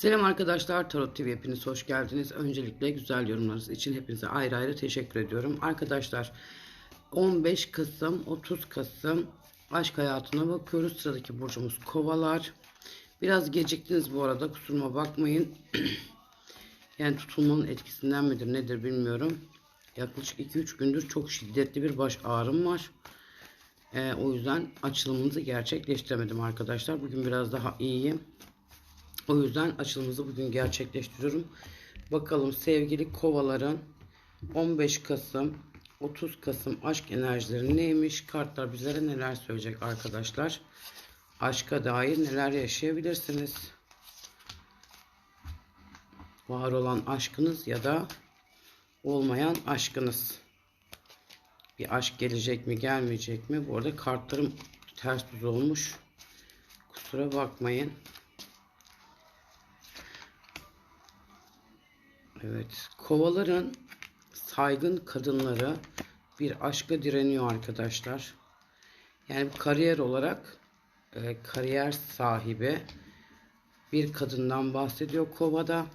Selam arkadaşlar Tarot TV hepiniz hoş geldiniz. Öncelikle güzel yorumlarınız için hepinize ayrı ayrı teşekkür ediyorum. Arkadaşlar 15 Kasım 30 Kasım aşk hayatına bakıyoruz. Sıradaki burcumuz kovalar. Biraz geciktiniz bu arada kusuruma bakmayın. yani tutulmanın etkisinden midir nedir bilmiyorum. Yaklaşık 2-3 gündür çok şiddetli bir baş ağrım var. Ee, o yüzden açılımınızı gerçekleştiremedim arkadaşlar. Bugün biraz daha iyiyim. O yüzden açılımımızı bugün gerçekleştiriyorum. Bakalım sevgili kovaların 15 Kasım 30 Kasım aşk enerjileri neymiş? Kartlar bizlere neler söyleyecek arkadaşlar? Aşka dair neler yaşayabilirsiniz? Var olan aşkınız ya da olmayan aşkınız. Bir aşk gelecek mi gelmeyecek mi? Bu arada kartlarım ters düz olmuş. Kusura bakmayın. Evet, kovaların saygın kadınları bir aşka direniyor arkadaşlar. Yani kariyer olarak e, kariyer sahibi bir kadından bahsediyor kovada.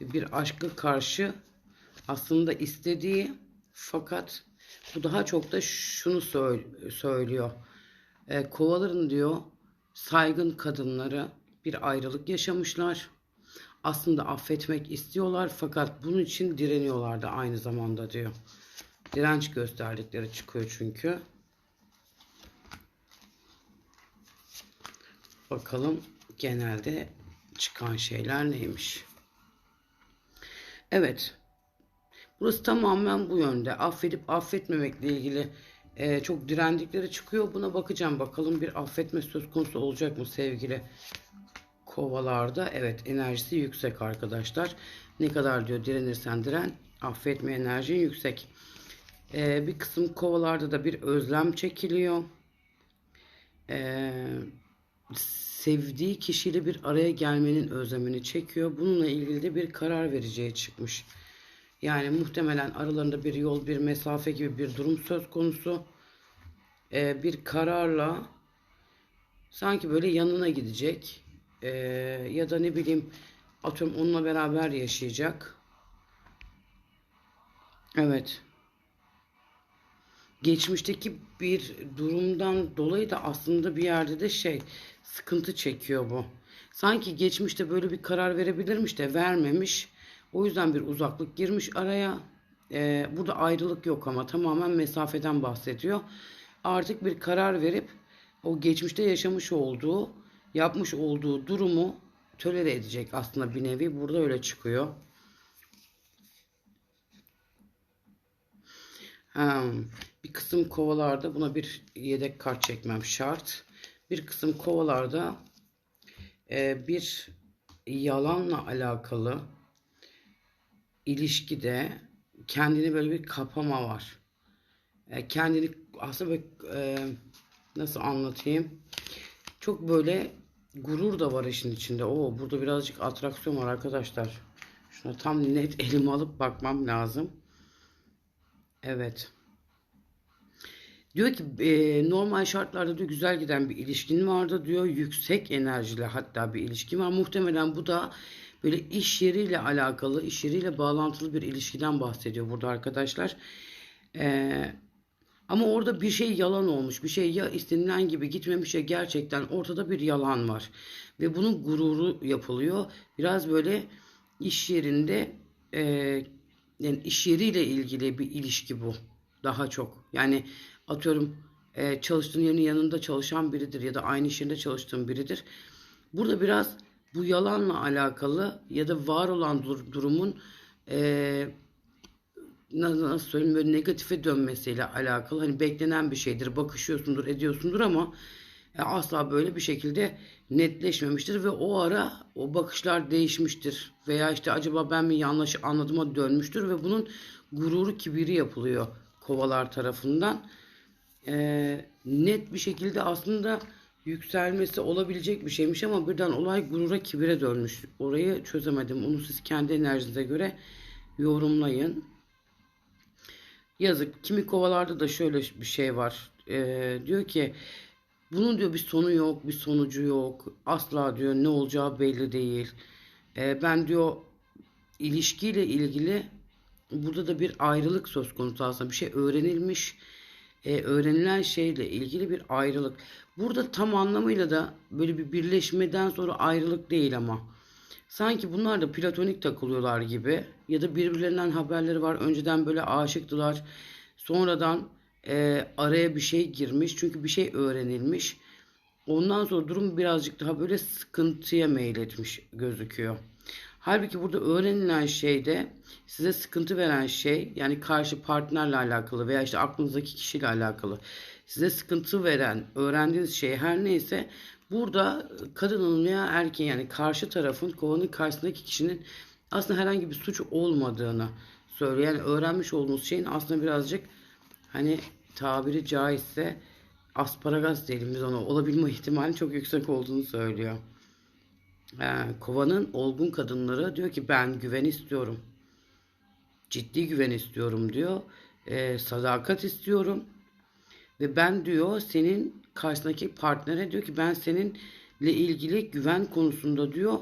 Bir aşka karşı aslında istediği fakat bu daha çok da şunu söylüyor. E, kovaların diyor saygın kadınları bir ayrılık yaşamışlar aslında affetmek istiyorlar fakat bunun için direniyorlar da aynı zamanda diyor. Direnç gösterdikleri çıkıyor çünkü. Bakalım genelde çıkan şeyler neymiş. Evet. Burası tamamen bu yönde. Affedip affetmemekle ilgili e, çok direndikleri çıkıyor. Buna bakacağım. Bakalım bir affetme söz konusu olacak mı sevgili kovalarda evet enerjisi yüksek arkadaşlar. Ne kadar diyor direnirsen diren affetme enerjin yüksek. Ee, bir kısım kovalarda da bir özlem çekiliyor. Ee, sevdiği kişiyle bir araya gelmenin özlemini çekiyor. Bununla ilgili de bir karar vereceği çıkmış. Yani muhtemelen aralarında bir yol, bir mesafe gibi bir durum söz konusu. Ee, bir kararla sanki böyle yanına gidecek e, ya da ne bileyim atıyorum onunla beraber yaşayacak. Evet. Geçmişteki bir durumdan dolayı da aslında bir yerde de şey sıkıntı çekiyor bu. Sanki geçmişte böyle bir karar verebilirmiş de vermemiş. O yüzden bir uzaklık girmiş araya. Ee, burada ayrılık yok ama tamamen mesafeden bahsediyor. Artık bir karar verip o geçmişte yaşamış olduğu yapmış olduğu durumu tölere edecek aslında bir nevi. Burada öyle çıkıyor. Bir kısım kovalarda buna bir yedek kart çekmem şart. Bir kısım kovalarda e, bir yalanla alakalı ilişkide kendini böyle bir kapama var. E, kendini aslında e, nasıl anlatayım? Çok böyle Gurur da var işin içinde. Oo burada birazcık atraksiyon var arkadaşlar. Şuna tam net elimi alıp bakmam lazım. Evet. Diyor ki e, normal şartlarda diyor güzel giden bir ilişkin vardı diyor. Yüksek enerjili hatta bir ilişkin var. Muhtemelen bu da böyle iş yeriyle alakalı, iş yeriyle bağlantılı bir ilişkiden bahsediyor burada arkadaşlar. Eee ama orada bir şey yalan olmuş. Bir şey ya istenilen gibi gitmemiş ya gerçekten ortada bir yalan var. Ve bunun gururu yapılıyor. Biraz böyle iş yerinde e, yani iş yeriyle ilgili bir ilişki bu. Daha çok. Yani atıyorum e, çalıştığın yerin yanında çalışan biridir ya da aynı iş yerinde çalıştığın biridir. Burada biraz bu yalanla alakalı ya da var olan dur durumun e, nasıl söyleyeyim böyle negatife dönmesiyle alakalı hani beklenen bir şeydir bakışıyorsundur ediyorsundur ama e, asla böyle bir şekilde netleşmemiştir ve o ara o bakışlar değişmiştir veya işte acaba ben mi yanlış anladıma dönmüştür ve bunun gururu kibiri yapılıyor kovalar tarafından. E, net bir şekilde aslında yükselmesi olabilecek bir şeymiş ama birden olay gurura kibire dönmüş. Orayı çözemedim. Onu siz kendi enerjinize göre yorumlayın Yazık. Kimi kovalarda da şöyle bir şey var. Ee, diyor ki Bunun diyor bir sonu yok, bir sonucu yok. Asla diyor ne olacağı belli değil. Ee, ben diyor ilişkiyle ilgili burada da bir ayrılık söz konusu aslında. Bir şey öğrenilmiş, e, öğrenilen şeyle ilgili bir ayrılık. Burada tam anlamıyla da böyle bir birleşmeden sonra ayrılık değil ama. Sanki bunlar da platonik takılıyorlar gibi ya da birbirlerinden haberleri var. Önceden böyle aşıktılar. Sonradan e, araya bir şey girmiş. Çünkü bir şey öğrenilmiş. Ondan sonra durum birazcık daha böyle sıkıntıya meyletmiş gözüküyor. Halbuki burada öğrenilen şey de size sıkıntı veren şey yani karşı partnerle alakalı veya işte aklınızdaki kişiyle alakalı size sıkıntı veren öğrendiğiniz şey her neyse burada kadının veya erkeğin yani karşı tarafın kovanın karşısındaki kişinin aslında herhangi bir suç olmadığını söylüyor. Yani öğrenmiş olduğunuz şeyin aslında birazcık hani tabiri caizse asparagas diyelim biz ona olabilme ihtimali çok yüksek olduğunu söylüyor. Ee, kovanın olgun kadınları diyor ki ben güven istiyorum. Ciddi güven istiyorum diyor. Ee, sadakat istiyorum. Ve ben diyor senin karşısındaki partnere diyor ki ben seninle ilgili güven konusunda diyor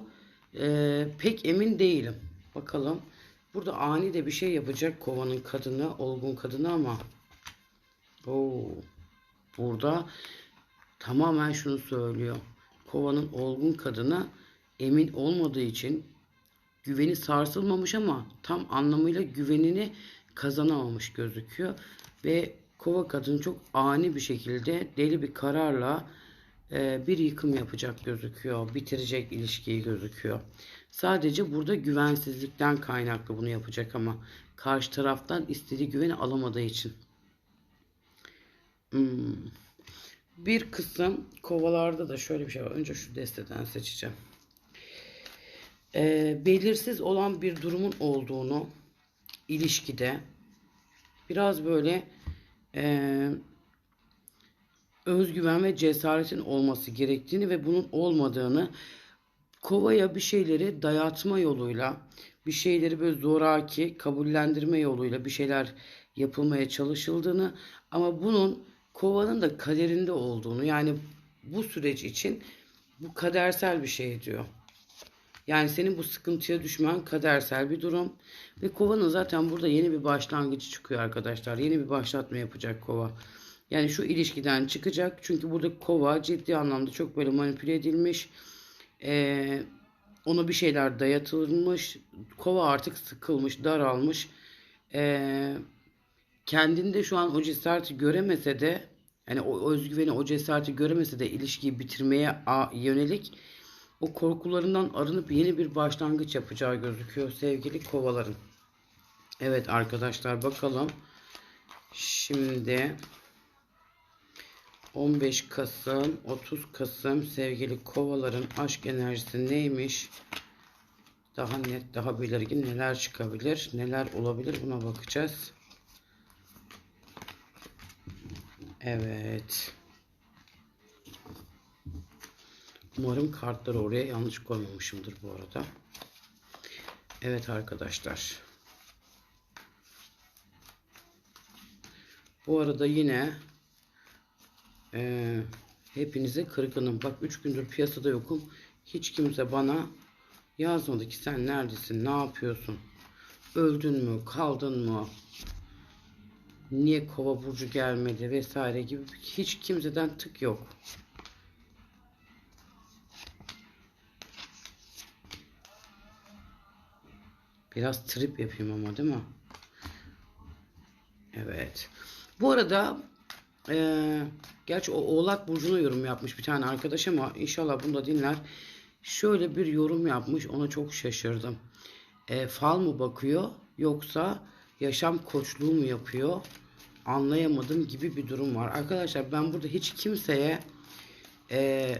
e, pek emin değilim. Bakalım. Burada ani de bir şey yapacak kovanın kadını, olgun kadını ama Oo, burada tamamen şunu söylüyor. Kovanın olgun kadına emin olmadığı için güveni sarsılmamış ama tam anlamıyla güvenini kazanamamış gözüküyor. Ve kova kadın çok ani bir şekilde deli bir kararla e, bir yıkım yapacak gözüküyor. Bitirecek ilişkiyi gözüküyor. Sadece burada güvensizlikten kaynaklı bunu yapacak ama karşı taraftan istediği güveni alamadığı için. Hmm. Bir kısım kovalarda da şöyle bir şey var. Önce şu desteden seçeceğim. Ee, belirsiz olan bir durumun olduğunu ilişkide biraz böyle e, özgüven ve cesaretin olması gerektiğini ve bunun olmadığını kovaya bir şeyleri dayatma yoluyla bir şeyleri böyle zoraki kabullendirme yoluyla bir şeyler yapılmaya çalışıldığını ama bunun kovanın da kaderinde olduğunu yani bu süreç için bu kadersel bir şey diyor. Yani senin bu sıkıntıya düşmen kadersel bir durum. Ve kovanın zaten burada yeni bir başlangıcı çıkıyor arkadaşlar. Yeni bir başlatma yapacak kova. Yani şu ilişkiden çıkacak. Çünkü burada kova ciddi anlamda çok böyle manipüle edilmiş. Ee, ona bir şeyler dayatılmış. Kova artık sıkılmış, daralmış. Ee, kendinde şu an o cesareti göremese de yani o özgüveni, o cesareti göremese de ilişkiyi bitirmeye yönelik o korkularından arınıp yeni bir başlangıç yapacağı gözüküyor sevgili kovaların. Evet arkadaşlar bakalım. Şimdi 15 Kasım 30 Kasım sevgili kovaların aşk enerjisi neymiş? Daha net daha belirgin neler çıkabilir neler olabilir buna bakacağız. Evet. Umarım kartları oraya yanlış koymamışımdır bu arada. Evet arkadaşlar. Bu arada yine e, hepinize kırgınım. Bak 3 gündür piyasada yokum. Hiç kimse bana yazmadı ki sen neredesin, ne yapıyorsun? Öldün mü, kaldın mı? Niye kova burcu gelmedi vesaire gibi hiç kimseden tık yok. Biraz trip yapayım ama değil mi? Evet. Bu arada e, gerçi o Oğlak Burcu'na yorum yapmış bir tane arkadaş ama inşallah bunu da dinler. Şöyle bir yorum yapmış. Ona çok şaşırdım. E, fal mı bakıyor yoksa yaşam koçluğu mu yapıyor? Anlayamadım gibi bir durum var. Arkadaşlar ben burada hiç kimseye e,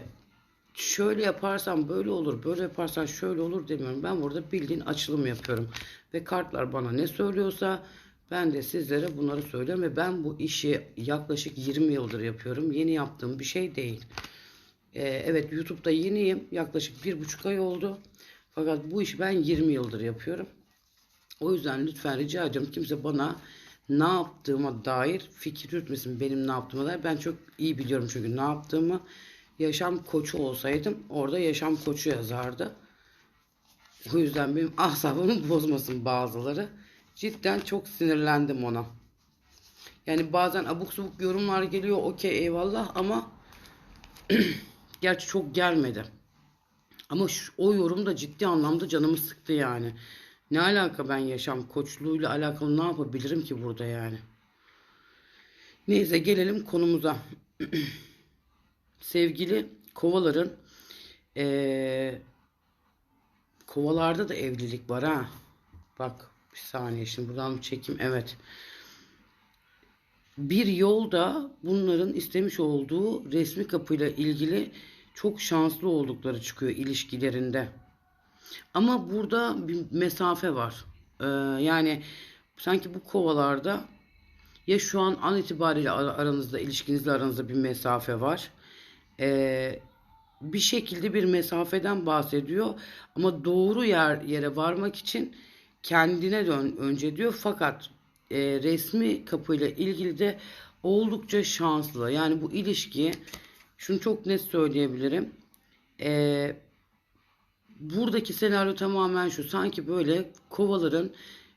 şöyle yaparsan böyle olur, böyle yaparsan şöyle olur demiyorum. Ben burada bildiğin açılım yapıyorum. Ve kartlar bana ne söylüyorsa ben de sizlere bunları söylüyorum. Ve ben bu işi yaklaşık 20 yıldır yapıyorum. Yeni yaptığım bir şey değil. Ee, evet YouTube'da yeniyim. Yaklaşık bir buçuk ay oldu. Fakat bu işi ben 20 yıldır yapıyorum. O yüzden lütfen rica ediyorum kimse bana ne yaptığıma dair fikir yürütmesin benim ne yaptığıma dair. Ben çok iyi biliyorum çünkü ne yaptığımı. Yaşam koçu olsaydım orada yaşam koçu yazardı. O yüzden benim asabımı bozmasın bazıları. Cidden çok sinirlendim ona. Yani bazen abuk subuk yorumlar geliyor. Okey eyvallah ama gerçi çok gelmedi. Ama şu, o yorum da ciddi anlamda canımı sıktı yani. Ne alaka ben yaşam koçluğuyla alakalı ne yapabilirim ki burada yani? Neyse gelelim konumuza. Sevgili kovaların eee, kovalarda da evlilik var ha. Bak bir saniye şimdi buradan bir çekim. Evet. Bir yolda bunların istemiş olduğu resmi kapıyla ilgili çok şanslı oldukları çıkıyor ilişkilerinde. Ama burada bir mesafe var. Ee, yani sanki bu kovalarda ya şu an an itibariyle ar- aranızda ilişkinizle aranızda bir mesafe var. Ee, bir şekilde bir mesafeden bahsediyor ama doğru yer yere varmak için kendine dön önce diyor fakat e, resmi kapıyla ilgili de oldukça şanslı. Yani bu ilişki şunu çok net söyleyebilirim. E, buradaki senaryo tamamen şu. Sanki böyle kovaların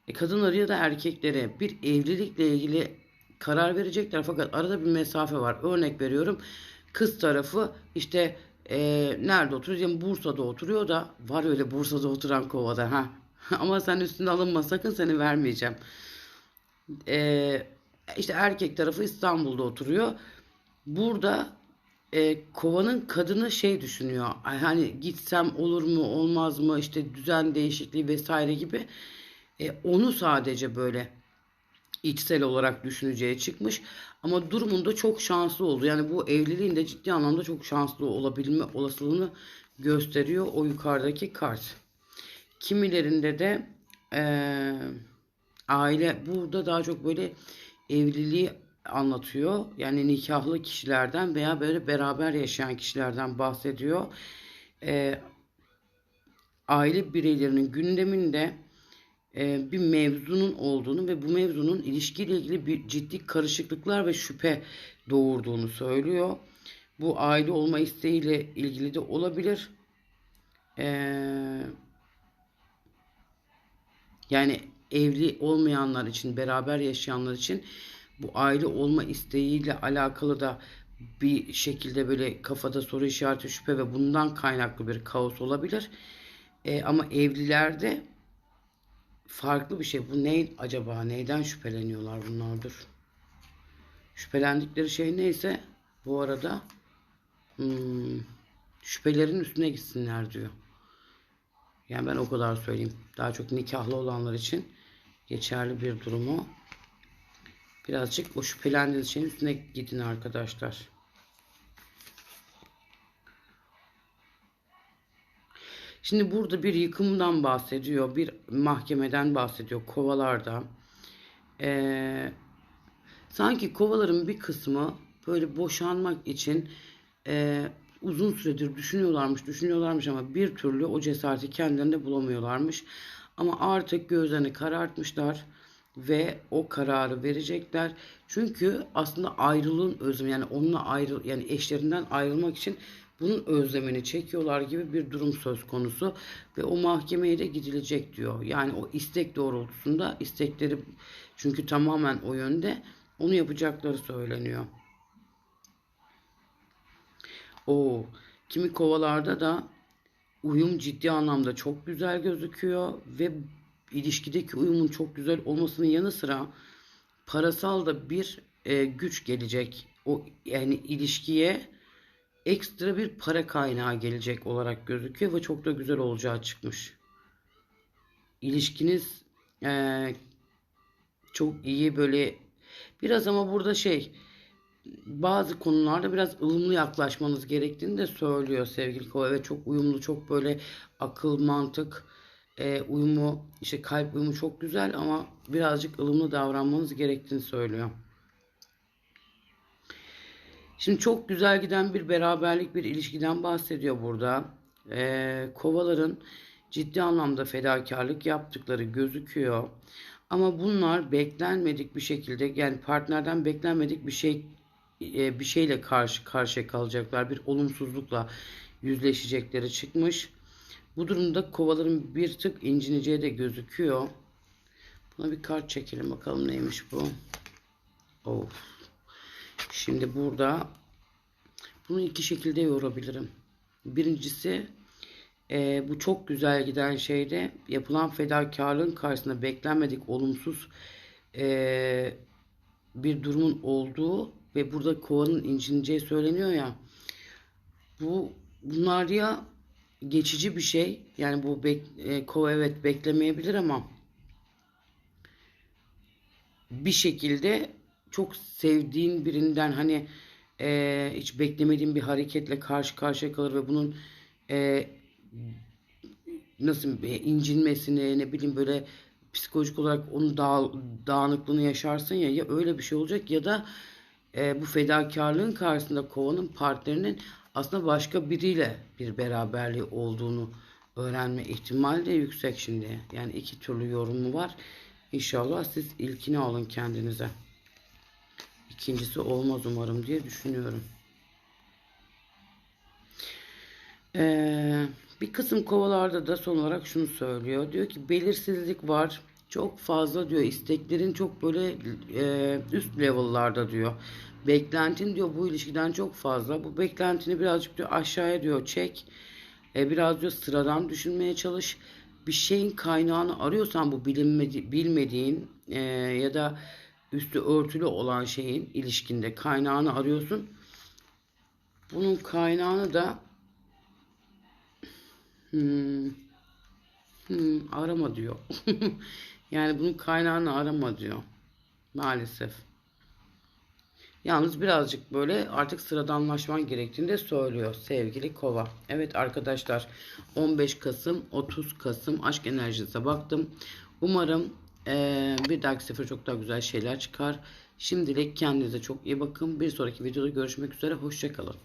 e, kadınları ya da erkeklere bir evlilikle ilgili karar verecekler fakat arada bir mesafe var. Örnek veriyorum. Kız tarafı işte e, nerede oturuyor? Yani Bursa'da oturuyor da var öyle Bursa'da oturan kovada ha. Ama sen üstüne alınma sakın seni vermeyeceğim. E, işte erkek tarafı İstanbul'da oturuyor. Burada e, kovanın kadını şey düşünüyor. Hani gitsem olur mu olmaz mı işte düzen değişikliği vesaire gibi. E, onu sadece böyle içsel olarak düşüneceği çıkmış. Ama durumunda çok şanslı oldu. Yani bu evliliğin de ciddi anlamda çok şanslı olabilme olasılığını gösteriyor o yukarıdaki kart. Kimilerinde de eee, aile burada daha çok böyle evliliği anlatıyor. Yani nikahlı kişilerden veya böyle beraber yaşayan kişilerden bahsediyor. Eee, aile bireylerinin gündeminde e, bir mevzunun olduğunu ve bu mevzunun ilişkiyle ilgili bir ciddi karışıklıklar ve şüphe doğurduğunu söylüyor. Bu aile olma isteğiyle ilgili de olabilir. Ee, yani evli olmayanlar için, beraber yaşayanlar için bu aile olma isteğiyle alakalı da bir şekilde böyle kafada soru işareti, şüphe ve bundan kaynaklı bir kaos olabilir. Ee, ama evlilerde farklı bir şey. Bu ne acaba? Neyden şüpheleniyorlar bunlardır? Şüphelendikleri şey neyse bu arada hmm, şüphelerin üstüne gitsinler diyor. Yani ben o kadar söyleyeyim. Daha çok nikahlı olanlar için geçerli bir durumu. Birazcık o şüphelendiğiniz şeyin üstüne gidin arkadaşlar. Şimdi burada bir yıkımdan bahsediyor, bir mahkemeden bahsediyor kovalarda. Ee, sanki kovaların bir kısmı böyle boşanmak için e, uzun süredir düşünüyorlarmış, düşünüyorlarmış ama bir türlü o cesareti kendilerinde bulamıyorlarmış. Ama artık gözlerini karartmışlar ve o kararı verecekler. Çünkü aslında ayrılığın özlemi yani onunla ayrı yani eşlerinden ayrılmak için bunun özlemini çekiyorlar gibi bir durum söz konusu ve o mahkemeye de gidilecek diyor. Yani o istek doğrultusunda istekleri çünkü tamamen o yönde onu yapacakları söyleniyor. O kimi kovalarda da uyum ciddi anlamda çok güzel gözüküyor ve ilişkideki uyumun çok güzel olmasının yanı sıra parasal da bir e, güç gelecek. O yani ilişkiye ekstra bir para kaynağı gelecek olarak gözüküyor ve çok da güzel olacağı çıkmış. İlişkiniz e, çok iyi böyle biraz ama burada şey bazı konularda biraz ılımlı yaklaşmanız gerektiğini de söylüyor sevgili kova. Evet çok uyumlu, çok böyle akıl, mantık e, uyumu, işte kalp uyumu çok güzel ama birazcık ılımlı davranmanız gerektiğini söylüyor. Şimdi çok güzel giden bir beraberlik, bir ilişkiden bahsediyor burada. E, kovaların ciddi anlamda fedakarlık yaptıkları gözüküyor. Ama bunlar beklenmedik bir şekilde yani partnerden beklenmedik bir şey e, bir şeyle karşı karşıya kalacaklar. Bir olumsuzlukla yüzleşecekleri çıkmış. Bu durumda kovaların bir tık incineceği de gözüküyor. Buna bir kart çekelim bakalım neymiş bu. Of. Şimdi burada bunu iki şekilde yorabilirim. Birincisi e, bu çok güzel giden şeyde yapılan fedakarlığın karşısında beklenmedik olumsuz e, bir durumun olduğu ve burada kovanın incineceği söyleniyor ya. Bu bunlar ya geçici bir şey yani bu bek, e, kova evet beklemeyebilir ama bir şekilde çok sevdiğin birinden hani e, hiç beklemediğin bir hareketle karşı karşıya kalır ve bunun e, nasıl e, incinmesini ne bileyim böyle psikolojik olarak onun dağ, dağınıklığını yaşarsın ya ya öyle bir şey olacak ya da e, bu fedakarlığın karşısında kovanın partnerinin aslında başka biriyle bir beraberliği olduğunu öğrenme ihtimali de yüksek şimdi. Yani iki türlü yorumu var. İnşallah siz ilkini alın kendinize. İkincisi olmaz umarım diye düşünüyorum. Ee, bir kısım kovalarda da son olarak şunu söylüyor. Diyor ki belirsizlik var. Çok fazla diyor isteklerin çok böyle e, üst level'larda diyor. Beklentin diyor bu ilişkiden çok fazla. Bu beklentini birazcık diyor aşağıya diyor çek. E, biraz diyor sıradan düşünmeye çalış. Bir şeyin kaynağını arıyorsan bu bilinmedi, bilmediğin e, ya da üstü örtülü olan şeyin ilişkinde kaynağını arıyorsun. Bunun kaynağını da Hmm. Hmm, arama diyor. yani bunun kaynağını arama diyor. Maalesef. Yalnız birazcık böyle artık sıradanlaşman gerektiğini de söylüyor sevgili kova. Evet arkadaşlar 15 Kasım 30 Kasım aşk enerjinize baktım. Umarım eee, bir dahaki sefer çok daha güzel şeyler çıkar. Şimdilik kendinize çok iyi bakın. Bir sonraki videoda görüşmek üzere. Hoşçakalın.